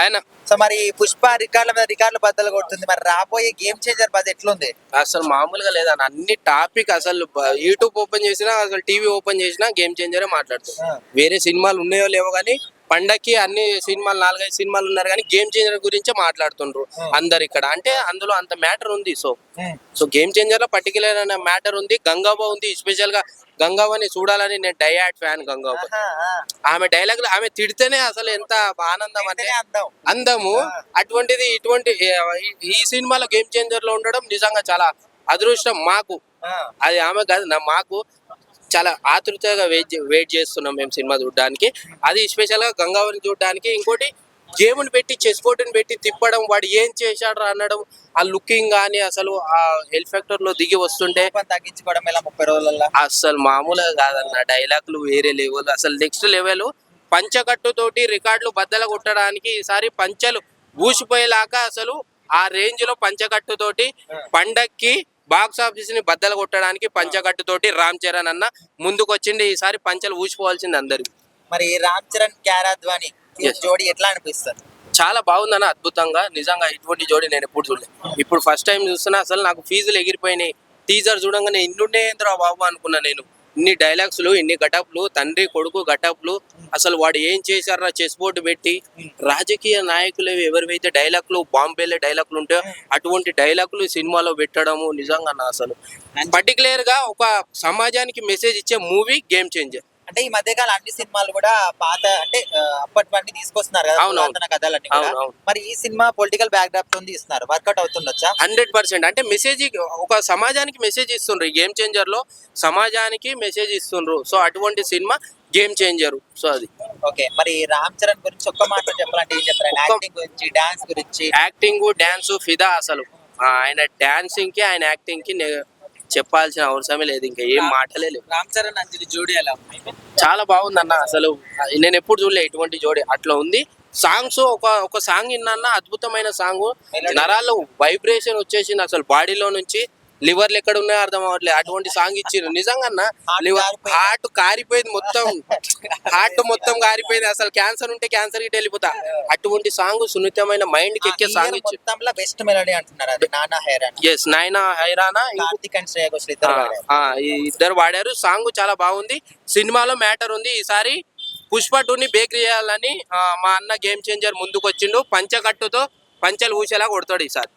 ఆయన. సో మరి పుష్ప రికార్డుల మీద రికార్డులు బద్దలు కొడుతుంది. మరి రాబోయే గేమ్ చేంజర్ బద్ద ఎట్లుంది? అసలు మామూలుగా లేదన్న అన్ని టాపిక్ అసలు యూట్యూబ్ ఓపెన్ చేసినా అసలు టీవీ ఓపెన్ చేసినా గేమ్ చేంజరే మాట్లాడుతుంది. వేరే సినిమాలు ఉన్నాయో లేవో కానీ పండక్కి అన్ని సినిమాలు నాలుగైదు సినిమాలు ఉన్నారు కానీ గేమ్ చేంజర్ గురించే మాట్లాడుతుండ్రు. అందరు ఇక్కడ. అంటే అందులో అంత మ్యాటర్ ఉంది సో. సో గేమ్ చేంజర్లో పర్టికులర్ అనే మ్యాటర్ ఉంది. గంగాబా ఉంది స్పెషల్గా గంగాబాని చూడాలని నేను డయాట్ ఫ్యాన్ ఆ. ఆమె డైలాగ్ ఆమె తిడితేనే అసలు ఎంత ఆనందం అంటే అందము. అటువంటిది ఇటువంటి ఈ- సినిమాలో గేమ్ చేంజర్లో ఉండడం నిజంగా చాలా అదృష్టం మాకు. అది ఆమె కాదు నా మాకు. చాలా ఆతృతగా వెయిట్ వెయిట్ చేస్తున్నాం మేము సినిమా చూడడానికి. అది స్పెషల్గా గంగావని చూడడానికి. ఇంకోటి గేమ్ని పెట్టి చెస్ బోర్డుని పెట్టి తిప్పడం వాడు ఏం చేశాడు అనడం ఆ లుకింగ్ కానీ అసలు ఆ హెల్ ఫ్యాక్టర్లో దిగి వస్తుంటే తగ్గించుకోవడం ఎలా ముప్పై రోజులలో అసలు మామూలుగా కాదన్న డైలాగులు వేరే లెవెల్ అసలు నెక్స్ట్ లెవెల్ పంచకట్టుతోటి రికార్డులు బద్దలు కొట్టడానికి ఈసారి పంచలు ఊసిపోయేలాగా అసలు ఆ రేంజ్లో పంచకట్టుతోటి పండక్కి బాక్స్ ఆఫీస్ని బద్దలు కొట్టడానికి పంచకట్టుతోటి రామ్ చరణ్ అన్న ముందుకు వచ్చింది ఈసారి పంచలు ఊసిపోవాల్సింది అందరికి. మరి రామ్ చరణ్ క్యారాద్వాని Yes. జోడి ఎట్లా అనిపిస్తుంది? చాలా బాగుందన్న అద్భుతంగా. నిజంగా ఇటువంటి జోడి నేను ఎప్పుడు చూడలేదు ఇప్పుడు ఫస్ట్ టైం చూస్తున్నా అసలు నాకు ఫీజులు ఎగిరిపోయినాయి. టీజర్ చూడంగానే ఇన్నుండే ఏంద్రా బాబు అనుకున్నా నేను. ఇన్ని డైలాగ్స్లు ఇన్ని గటప్లు తండ్రి కొడుకు గటప్లు అసలు వాడు ఏం చేశారా చెస్ బోర్డు పెట్టి రాజకీయ నాయకులు ఎవరివైతే డైలాగ్లు బాంబేలే డైలాగ్లు ఉంటాయో అటువంటి డైలాగ్లు సినిమాలో పెట్టడము నిజంగా అసలు. పర్టికులర్గా ఒక సమాజానికి మెసేజ్ ఇచ్చే మూవీ గేమ్ చేంజర్. అంటే ఈ మధ్య కాలం అన్ని సినిమాలు కూడా పాత అంటే ఆ, అప్పటివన్నీ తీసుకొస్తున్నారు కదా. పురాతన కథలన్నీ. మరి ఈ సినిమా పొలిటికల్ బ్యాక్డ్రాప్తో తీస్తున్నారు. వర్కౌట్ అవుతుండొచ్చా? Hundred percent. అంటే మెసేజ్ ఒక సమాజానికి మెసేజ్ ఇస్తుండ్రు ఈ గేమ్ చేంజర్లో సమాజానికి మెసేజ్ ఇస్తుండ్రు. సో అటువంటి సినిమా గేమ్ చేంజర్. సో అది. ఓకే మరి రామ్ చరణ్ గురించి ఒక్క మాట చెప్పాలంటే ఏం చెప్తారు? యాక్టింగ్ గురించి డాన్స్ గురించి? యాక్టింగ్ డాన్స్ ఫిదా అసలు. ఆయన డాన్సింగ్కి ఆయన యాక్టింగ్కి చెప్పాల్సిన అవసరమే లేదు ఇంకా ఏం మాటలే లేవు. రామ్ చరణ్ అంజలి జోడి ఎలా చాలా బాగుందన్న అసలు. నేను ఎప్పుడు చూడలే ఇటువంటి జోడి. అట్లా ఉంది. సాంగ్స్ ఒక ఒక సాంగ్ విన్నా అద్భుతమైన సాంగ్. నరాల్లో వైబ్రేషన్ వచ్చేసింది అసలు బాడీలో నుంచి. లివర్లు ఎక్కడ ఉన్నాయో అర్థం అవ్వట్లేదు. అటువంటి సాంగ్ ఇచ్చిండ్రు నిజంగా లివర్. హార్ట్ కారిపోయింది మొత్తం. హార్ట్ మొత్తం కారిపోయింది. అసలు క్యాన్సర్ ఉంటే క్యాన్సర్కి వెళ్ళిపోతా. అటువంటి సాంగ్ సున్నితమైన మైండ్కి ఎక్కే సాంగ్ బెస్ట్ మెలడీ అంటున్నారు అది. నానా హైరాన్. ఎస్ నాయన హైరానా. ఇంకో- కార్తిక్ అండ్ శ్రేయ ఘోషల్ ఇద్దరు వాడారు సాంగ్ చాలా బాగుంది. సినిమాలో మ్యాటర్ ఉంది. ఈసారి పుష్ప టూని బేక్ చేయాలని మా అన్న గేమ్ చేంజర్ ముందుకు వచ్చిండు పంచకట్టుతో పంచలు ఊసేలా కొడతాడు ఈసారి.